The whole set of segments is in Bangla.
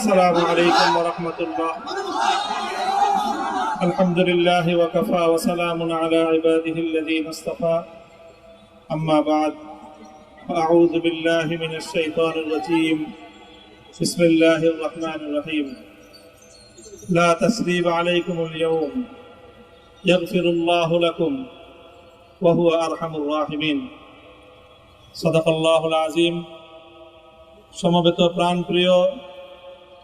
السلام عليكم ورحمة الله الحمد لله وكفى وسلام على عباده الذين اصطفى أما بعد فأعوذ بالله من الشيطان الرجيم بسم الله الرحمن الرحيم لا تسريب عليكم اليوم يغفر الله لكم وهو أرحم الراحمين صدق الله العظيم সমবেত প্রাণপ্রিয়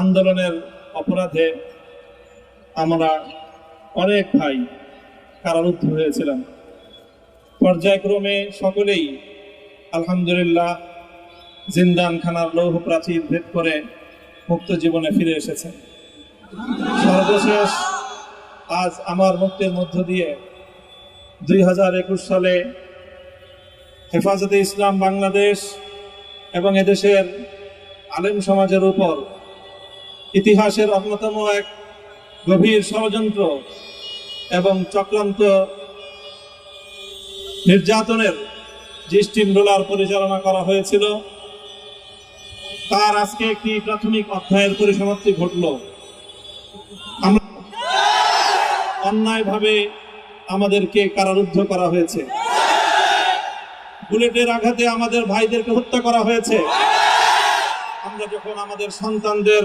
আন্দোলনের অপরাধে আমরা অনেক ভাই কারারুদ্ধ হয়েছিলাম। পর্যায়ক্রমে সকলেই আলহামদুলিল্লাহ জিন্দানখানার লৌহ প্রাচীর ভেদ করে মুক্ত জীবনে ফিরে এসেছে। সর্বশেষ আজ আমার মুক্তির মধ্য দিয়ে দুই হাজার একুশ সালে হেফাজতে ইসলাম বাংলাদেশ এবং এদেশের আলেম সমাজের উপর ইতিহাসের অন্যতম এক গভীর ষড়যন্ত্র এবং চক্রান্ত নির্যাতনের যে স্টিম রোলার পরিচালনা করা হয়েছিল। তার আজকে একটি প্রাথমিক অধ্যায়ের পরিসমাপ্তি ঘটল। আমরা অন্যায়ভাবে আমাদেরকে কারারুদ্ধ করা হয়েছে। বুলেটের আঘাতে আমাদের ভাইদেরকে হত্যা করা হয়েছে। আমরা যখন আমাদের সন্তানদের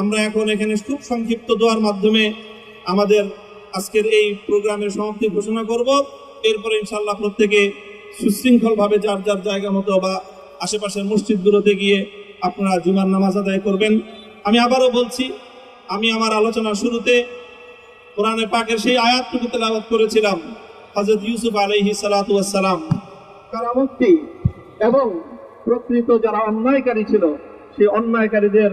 আমরা এখন এখানে খুব সংক্ষিপ্ত দোয়ার মাধ্যমে আমাদের আজকের এই প্রোগ্রামের সমাপ্তি ঘোষণা করব। এরপরে ইনশাল্লাহ প্রত্যেকে সুশৃঙ্খলভাবে যার যার জায়গা মতো বা আশেপাশের মসজিদগুলোতে গিয়ে আপনারা জুমার নামাজ আদায় করবেন। আমি আবারও বলছি, আমি আমার আলোচনার শুরুতে কোরআনে পাকের সেই আয়াতটুকু তেলাওয়াত করেছিলাম, হযরত ইউসুফ আলাইহি সালাতু ওয়াসসালাম। কারামুক্তি এবং প্রকৃত যারা অন্যায়কারী ছিল, সেই অন্যায়কারীদের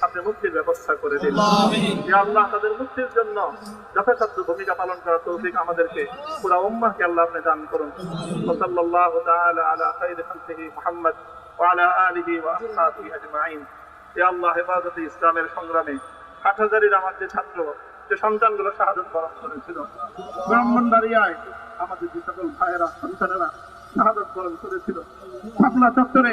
আপনি মুক্তির ব্যবস্থা করে দিন যে আল্লাহ তাদের মুক্তির জন্য যথাসাধ্য ভূমিকা পালন করার তৌফিক আমাদেরকে পুরা উম্মাহকে আল্লাহ আপনি দান করুন। ওসল্লাল্লাহু তাআলা আলা খাইরি খালকিহি মুহাম্মদ ওয়া আলা আলিহি ওয়া আসহাবিহি আজমাইন। যে আল্লাহ হেফাজতে ইসলামের সংগ্রামে হাটহাজারির আমার যে ছাত্র যে সন্তানগুলো শাহাদত বরণ করেছিল ব্রাহ্মণ ব্রাহ্মণবাড়িয়ায় আমাদের যে সকল ভাইয়েরা সন্তানেরা শাহাদত বরণ করেছিল আপনার চত্বরে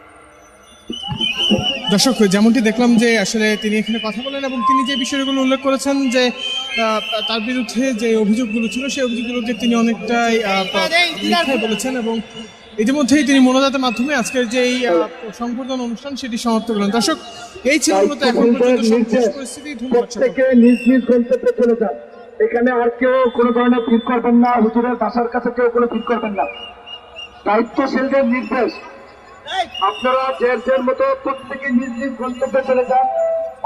দর্শক যেমনটি দেখলাম যে আসলে তিনি এখানে কথা বলেন এবং তিনি যে বিষয়গুলো উল্লেখ করেছেন যে তার বিরুদ্ধে যে অভিযোগগুলো ছিল সেই অভিযোগগুলোকে তিনি অনেকটাই বলেছেন এবং ইতিমধ্যেই তিনি মনোজাতের মাধ্যমে আজকের যে এই সংবর্ধনা অনুষ্ঠান সেটি সমাপ্ত করলেন। দর্শক এই ছিল মূলত এখন পর্যন্ত পরিস্থিতি। ধন্যবাদ এখানে আর কেউ কোনো ধরনের ভিড় করবেন না হুজুরের বাসার কাছে কেউ কোনো ভিড় করবেন না। দায়িত্বশীলদের নির্দেশ। আপনারা যে যার মতো প্রত্যেকে নিজ নিজ গন্তব্যে চলে যান।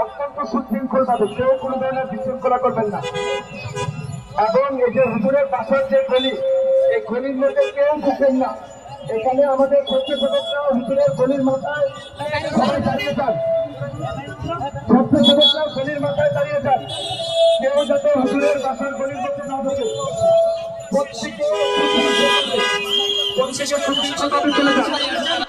অত্যন্ত সুশৃঙ্খল ভাবে কেউ কোনো ধরনের বিশৃঙ্খলা করবেন না। এবং এই যে হুজুরের বাসার যে গলি এই গলির মধ্যে কেউ ঢুকবেন না। এখানে আমাদের স্বেচ্ছাসেবকরা হুজুরের গলির মাথায় দাঁড়িয়ে যান। স্বেচ্ছাসেবকরা গলির মাথায় দাঁড়িয়ে যান। কেউ যাতে হুজুরের বাসার গলির মধ্যে না ঢোকে। প্রত্যেকে প্রত্যেকে সুশৃঙ্খলভাবে চলে যান।